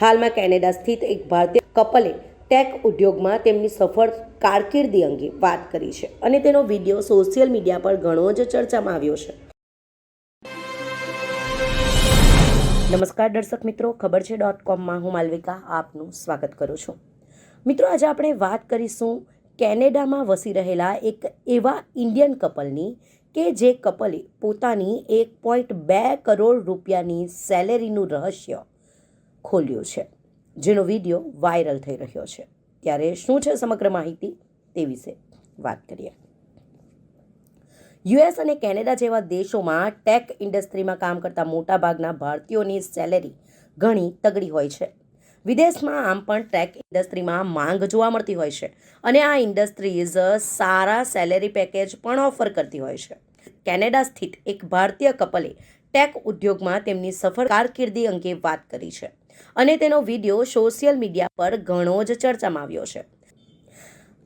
હાલમાં કેનેડા સ્થિત એક ભારતીય કપલે ટેક ઉદ્યોગમાં તેમની સફળ કારકિર્દી અંગે વાત કરી છે અને તેનો વીડિયો સોશિયલ મીડિયા પર ઘણો જ ચર્ચામાં આવ્યો છે. નમસ્કાર દર્શક મિત્રો, ખબર છે ડોટ કોમમાં હું માલવિકા આપનું સ્વાગત કરું છું. મિત્રો, આજે આપણે વાત કરીશું કેનેડામાં વસી રહેલા એક એવા ઇન્ડિયન કપલની કે જે કપલે પોતાની એક પોઈન્ટ બે કરોડ રૂપિયાની સેલેરીનું રહસ્ય ખોલ્યું છે. જેનો વીડિયો વાયરલ થઈ રહ્યો છે. ત્યારે શું છે સમગ્ર માહિતી તે વિશે વાત કરીએ. યુએસ અને કેનેડા જેવા દેશોમાં ટેક ઇન્ડસ્ટ્રીમાં કામ કરતા મોટાભાગના ભારતીયોની સેલેરી ઘણી તગડી હોય છે. વિદેશમાં આમ પણ ટેક ઇન્ડસ્ટ્રીમાં માંગ જોવા મળતી હોય છે અને આ ઇન્ડસ્ટ્રીઝ સારા સેલેરી પેકેજ પણ ઓફર કરતી હોય છે. કેનેડા સ્થિત એક ભારતીય કપલે ટેક ઉદ્યોગમાં તેમની સફળ કારકિર્દી અંગે વાત કરી છે. અને તેનો વીડિયો સોશિયલ મીડિયા પર ઘણો જ ચર્ચામાં આવ્યો છે.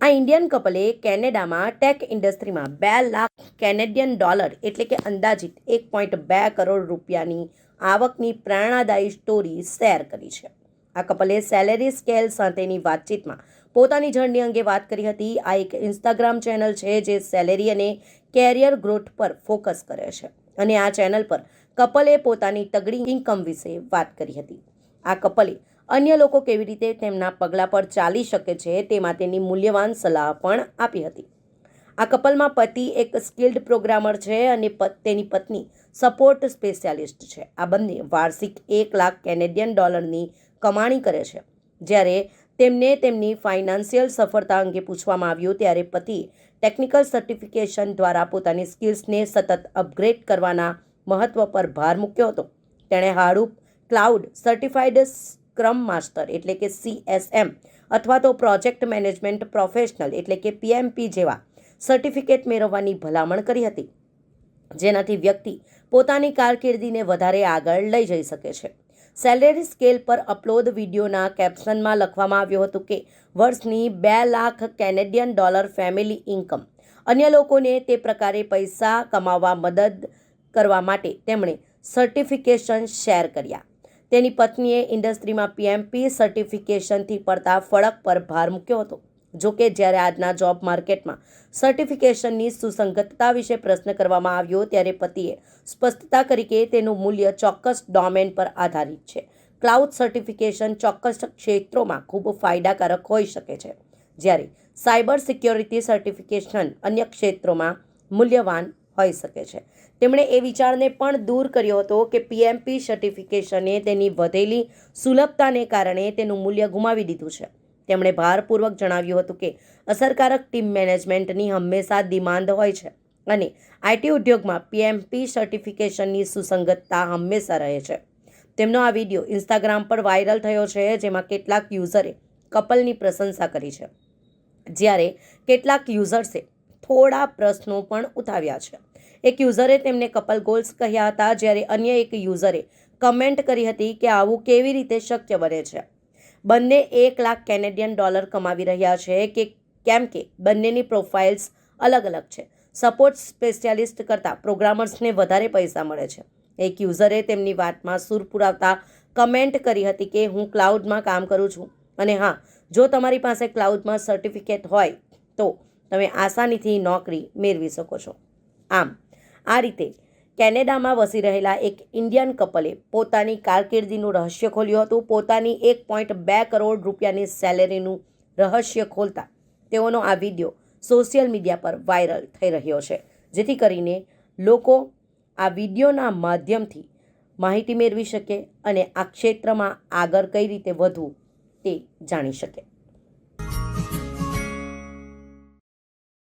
આ ઇન્ડિયન કપલે કેનેડામાં ટેક ઇન્ડસ્ટ્રીમાં બે લાખ કેનેડિયન ડોલર એટલે કે અંદાજિત એક પોઈન્ટ બે કરોડ રૂપિયાની આવકની પ્રેરણાદાયી સ્ટોરી શેર કરી છે. આ કપલે સેલેરી સ્કેલ સાથેની વાતચીતમાં પોતાની જર્ની અંગે વાત કરી હતી. આ એક ઇન્સ્ટાગ્રામ ચેનલ છે જે સેલેરી અને કેરિયર ગ્રોથ પર ફોકસ કરે છે. અને આ ચેનલ પર કપલે પોતાની તગડી ઇન્કમ વિશે વાત કરી હતી. આ કપલે અન્ય લોકો કેવી રીતે તેમના પગલાં પર ચાલી શકે છે તે માટેની મૂલ્યવાન સલાહ પણ આપી હતી. આ કપલમાં પતિ એક સ્કિલ્ડ પ્રોગ્રામર છે અને તેની પત્ની સપોર્ટ સ્પેશિયાલિસ્ટ છે. આ બંને વાર્ષિક એક લાખ કેનેડિયન ડોલરની કમાણી કરે છે. જ્યારે તેમને તેમની ફાઇનાન્શિયલ સફળતા અંગે પૂછવામાં આવ્યું ત્યારે પતિ ટેકનિકલ સર્ટિફિકેશન દ્વારા પોતાની સ્કિલ્સને સતત અપગ્રેડ કરવાના મહત્વ પર ભાર મૂક્યો હતો. તેણે Hadoop cloud certified scrum master એટલે કે સીએસએમ અથવા તો પ્રોજેક્ટ મેનેજમેન્ટ પ્રોફેશનલ એટલે કે પીએમપી જેવા સર્ટિફિકેટ મેળવવાની ભલામણ કરી હતી. જેનાથી વ્યક્તિ પોતાની કારકિર્દીને વધારે આગળ લઈ જઈ શકે છે. સેલેરી સ્કેલ પર અપલોડ વિડીયોના કેપ્શનમાં લખવામાં આવ્યું હતું કે, વર્ષની બે lakh Canadian dollar family income. અન્ય લોકોને તે પ્રકારે પૈસા કમાવવા મદદ કરવા માટે તેમણે સર્ટિફિકેશન શેર કર્યા. તેની પત્નીએ ઇન્ડસ્ટ્રીમાં પીએમપી સર્ટિફિકેશનથી પડતા ફળક પર ભાર મૂક્યો હતો. જોકે જ્યારે આજના જોબ માર્કેટમાં સર્ટિફિકેશનની સુસંગતતા વિશે પ્રશ્ન કરવામાં આવ્યો ત્યારે પતિએ સ્પષ્ટતા કરી કે તેનું મૂલ્ય ચોક્કસ ડોમેન પર આધારિત છે. ક્લાઉડ સર્ટિફિકેશન ચોક્કસ ક્ષેત્રોમાં ખૂબ ફાયદાકારક હોઈ શકે છે. જ્યારે સાયબર સિક્યોરિટી સર્ટિફિકેશન અન્ય ક્ષેત્રોમાં મૂલ્યવાન હોઈ શકે છે. તેમણે એ વિચારને પણ દૂર કર્યો હતો કે પીએમપી સર્ટિફિકેશને તેની વધેલી સુલભતાને કારણે તેનું મૂલ્ય ગુમાવી દીધું છે. તેમણે ભારપૂર્વક જણાવ્યું હતું કે અસરકારક ટીમ મેનેજમેન્ટની હંમેશા ડિમાન્ડ હોય છે અને આઈટી ઉદ્યોગમાં પીએમપી સર્ટિફિકેશનની સુસંગતતા હંમેશા રહે છે. તેમનો આ વીડિયો ઇન્સ્ટાગ્રામ પર વાયરલ થયો છે, જેમાં કેટલાક યુઝરે કપલની પ્રશંસા કરી છે. જ્યારે કેટલાક યુઝર્સે થોડા પ્રશ્નો પણ ઉઠાવ્યા છે. એક યુઝરે તેમને કપલ ગોલ્સ કહ્યા હતા જ્યારે અન્ય એક યુઝરે કમેન્ટ કરી હતી કે આવું કેવી રીતે શક્ય બને છે. બંને એક લાખ કેનેડિયન ડોલર કમાવી રહ્યા છે કે કેમ કે બંનેની પ્રોફાઇલ્સ અલગ અલગ છે. સપોર્ટ સ્પેશિયાલિસ્ટ કરતાં પ્રોગ્રામર્સને વધારે પૈસા મળે છે. એક યુઝરે તેમની વાતમાં સૂર પુરાવતા કમેન્ટ કરી હતી કે હું ક્લાઉડમાં કામ કરું છું અને હા, જો તમારી પાસે ક્લાઉડમાં સર્ટિફિકેટ હોય તો તમે આસાનીથી નોકરી મેળવી શકો છો. આમ, આ રીતે કેનેડામાં વસી રહેલા એક ઇન્ડિયન કપલે પોતાની કારકિર્દીનું રહસ્ય ખોલ્યું હતું. પોતાની એક પોઈન્ટ બે કરોડ રૂપિયાની સેલેરીનું રહસ્ય ખોલતા તેઓનો આ વીડિયો સોશિયલ મીડિયા પર વાયરલ થઈ રહ્યો છે. જેથી કરીને લોકો આ વિડીયોના માધ્યમથી માહિતી મેળવી શકે અને આ ક્ષેત્રમાં આગળ કઈ રીતે વધવું તે જાણી શકે.